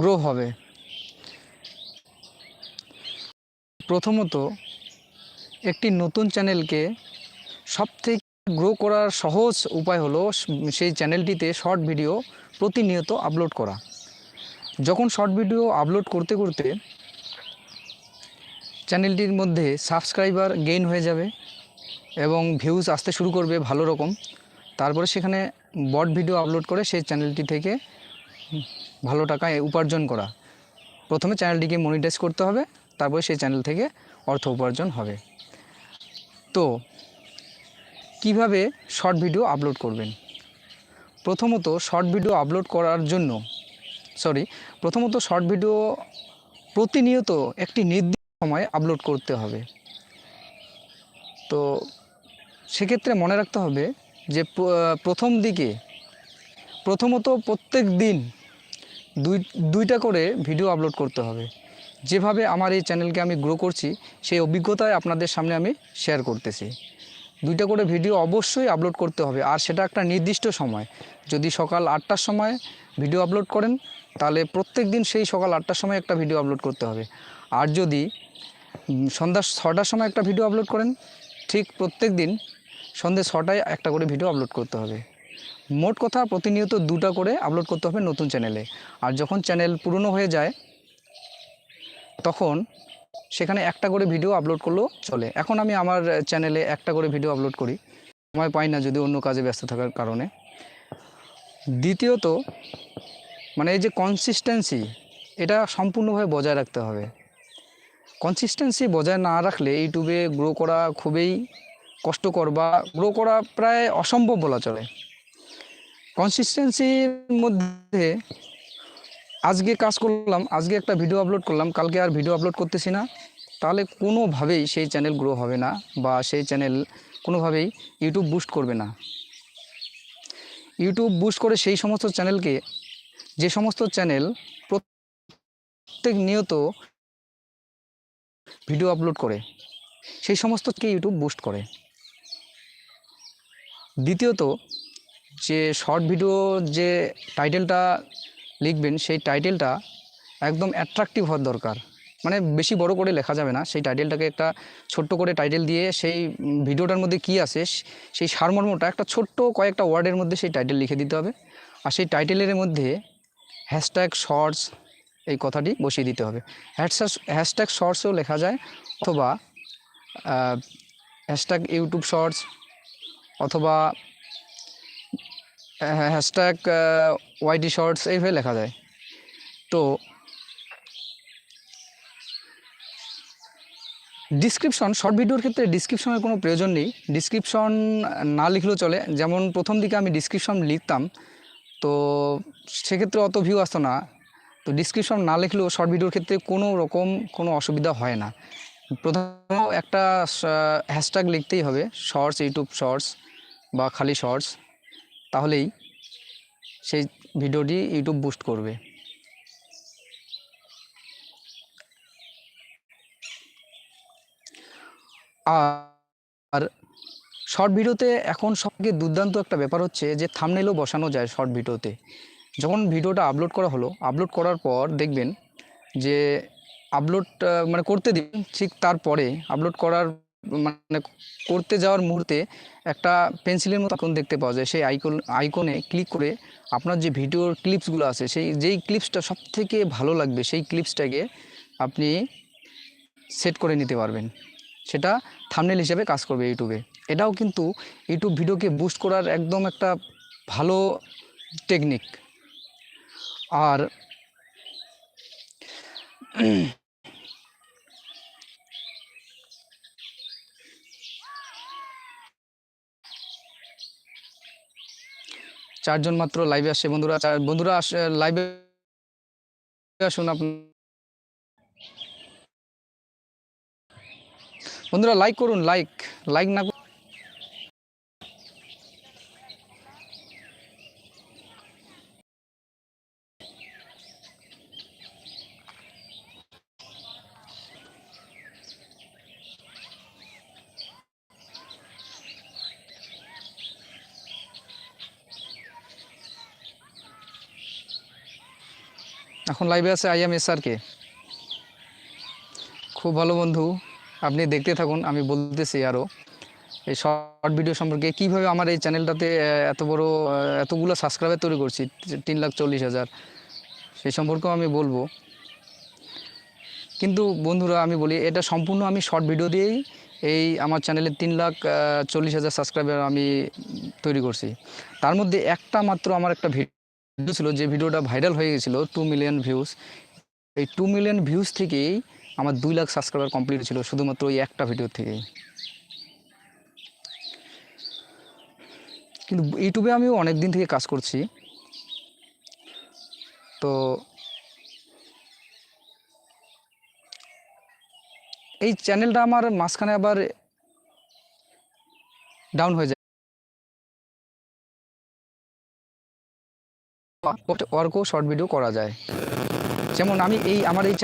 Grow হবে। প্রথমত, একটি নতুন চ্যানেলকে সবথেকে গ্রো করার সহজ উপায় হলো সেই চ্যানেলটিতে শর্ট ভিডিও প্রতিনিয়ত আপলোড করা। যখন শর্ট ভিডিও আপলোড করতে করতে চ্যানেলটির মধ্যে সাবস্ক্রাইবার গেইন হয়ে যাবে এবং ভিউজ আসতে শুরু করবে ভালো রকম, তারপরে সেখানে বট ভিডিও আপলোড করে সেই চ্যানেলটি থেকে ভালো টাকা উপার্জন করা। প্রথমে চ্যানেলটিকে মনিটাইজ করতে হবে, তারপরে সেই চ্যানেল থেকে অর্থ উপার্জন হবে। তো, কীভাবে শর্ট ভিডিও আপলোড করবেন? প্রথমত শর্ট ভিডিও আপলোড করার জন্য সরি প্রথমত শর্ট ভিডিও প্রতিনিয়ত একটি নির্দিষ্ট সময়ে আপলোড করতে হবে। তো, সেক্ষেত্রে মনে রাখতে হবে যে প্রথম দিকে, প্রথমত প্রত্যেক দিন দুই, দুইটা করে ভিডিও আপলোড করতে হবে। যেভাবে আমার এই চ্যানেলকে আমি গ্রো করছি, সেই অভিজ্ঞতায় আপনাদের সামনে আমি শেয়ার করতেছি। দুইটা করে ভিডিও অবশ্যই আপলোড করতে হবে, আর সেটা একটা নির্দিষ্ট সময়। যদি সকাল আটটার সময় ভিডিও আপলোড করেন, তাহলে প্রত্যেক দিন সেই সকাল আটটার সময় একটা ভিডিও আপলোড করতে হবে। আর যদি সন্ধ্যা ছটার সময় একটা ভিডিও আপলোড করেন, ঠিক প্রত্যেক দিন সন্ধ্যে ছটায় একটা করে ভিডিও আপলোড করতে হবে। মোট কথা প্রতিনিয়ত দুটা করে আপলোড করতে হবে নতুন চ্যানেলে আর যখন চ্যানেল পুরনো হয়ে যায়, তখন সেখানে একটা করে ভিডিও আপলোড করলেও চলে। এখন আমি আমার চ্যানেলে একটা করে ভিডিও আপলোড করি। সময় পাই না যদি অন্য কাজে ব্যস্ত থাকার কারণে। দ্বিতীয়ত মানে এই যে কনসিস্টেন্সি এটা সম্পূর্ণভাবে বজায় রাখতে হবে। কনসিস্টেন্সি বজায় না রাখলে ইউটিউবে গ্রো করা খুবই কষ্টকর বা গ্রো করা প্রায় অসম্ভব বলা চলে। কনসিস্টেন্সির মধ্যে আজকে কাজ করলাম, আজকে একটা ভিডিও আপলোড করলাম, কালকে আর ভিডিও আপলোড করতেছি না। তাহলে কোনোভাবেই সেই চ্যানেল গ্রো হবে না বা সেই চ্যানেল কোনোভাবেই ইউটিউব বুস্ট করবে না। ইউটিউব বুস্ট করে সেই সমস্ত চ্যানেলকে যে সমস্ত চ্যানেল প্রত্যেক নিয়ত ভিডিও আপলোড করে, সেই সমস্তকে ইউটিউব বুস্ট করে। দ্বিতীয়ত যে শর্ট ভিডিও যে টাইটেলটা লিখবেন, সেই টাইটেলটা একদম অ্যাট্রাকটিভ হওয়ার দরকার। মানে বেশি বড় করে লেখা যাবে না, সেই টাইটেলটাকে একটা ছোট্ট করে টাইটেল দিয়ে সেই ভিডিওটার মধ্যে কী আছে, সেই সারমর্মটা একটা ছোট্ট কয়েকটা ওয়ার্ডের মধ্যে সেই টাইটেল লিখে দিতে হবে। আর সেই টাইটেলের মধ্যে হ্যাশট্যাগ শর্টস এই কথাটি বসিয়ে দিতে হবে। হ্যাশট্যাগ হ্যাশট্যাগ শর্টসও লেখা যায়, অথবা হ্যাশট্যাগ ইউটিউব শর্টস অথবা হ্যাশট্যাগ ওয়াইটি শর্টস এইভাবে লেখা যায়। তো ডিসক্রিপশন শর্ট ভিডিওর ক্ষেত্রে ডিসক্রিপশনের কোনো প্রয়োজন নেই। ডিসক্রিপশন না লিখলেও চলে। যেমন প্রথম দিকে আমি ডিসক্রিপশন লিখতাম, তো সেক্ষেত্রে অত ভিউ আসতো না। তো ডিসক্রিপশন না লিখলেও শর্ট ভিডিওর ক্ষেত্রে কোনো রকম কোনো অসুবিধা হয় না। প্রথম একটা হ্যাশট্যাগ লিখতেই হবে শর্টস ইউটিউব শর্টস বা খালি শর্টস তাহলেই সেই ভিডিওটি ইউটিউব বুস্ট করবে। আর শর্ট ভিডিওতে এখন সবথেকে দুর্দান্ত একটা ব্যাপার হচ্ছে যে থামনেলও বসানো যায় শর্ট ভিডিওতে। যখন ভিডিওটা আপলোড করা হলো আপলোড করার পর দেখবেন যে আপলোড মানে করতে দিন ঠিক তারপরে আপলোড করার মানে করতে যাওয়ার মুহূর্তে একটা পেন্সিলের মতো আইকন দেখতে পাওয়া যায়। সেই আইকন, আইকনে ক্লিক করে আপনার যে ভিডিওর ক্লিপসগুলো আছে, সেই, যেই ক্লিপসটা সব থেকে ভালো লাগবে, সেই ক্লিপসটাকে আপনি সেট করে নিতে পারবেন। সেটা থামনেল হিসেবে কাজ করবে ইউটিউবে। এটাও কিন্তু ইউটিউব ভিডিওকে বুস্ট করার একদম একটা ভালো টেকনিক। আর চারজন মাত্র লাইভে আসছে বন্ধুরা। বন্ধুরা লাইভে আসুন আপনি। বন্ধুরা লাইক করুন লাইক লাইক না এখন লাইভে আছে I M S R K খুব ভালো বন্ধু। আপনি দেখতে থাকুন, আমি বলতেছি আরও এই শর্ট ভিডিও সম্পর্কে কীভাবে আমার এই চ্যানেলটাতে এত বড় এতগুলো সাবস্ক্রাইবার তৈরি করছি, তিন লাখ চল্লিশ হাজার। সেই সম্পর্কেও আমি বলব। কিন্তু বন্ধুরা, আমি বলি, এটা সম্পূর্ণ আমি শর্ট ভিডিও দিয়েই এই আমার চ্যানেলে তিন লাখ চল্লিশ হাজার সাবস্ক্রাইবার আমি তৈরি করছি। তার মধ্যে একটা মাত্র আমার একটা ভিডিও ছিল যে ভিডিওটা ভাইরাল হয়ে গেছিল টু মিলিয়ন ভিউজ এই টু মিলিয়ন ভিউজ থেকেই আমার দুই লাখ সাবস্ক্রাইবার কমপ্লিট ছিল শুধুমাত্র ওই একটা ভিডিও থেকেই কিন্তু ইউটিউবে আমিও অনেক দিন থেকে কাজ করছি। তো এই চ্যানেলটা আমার মাঝখানে আবার ডাউন হয়ে যায়। ওয়ার্কও শর্ট ভিডিও করা যায়। যেমন আমি এই আমার এই চ্যানেল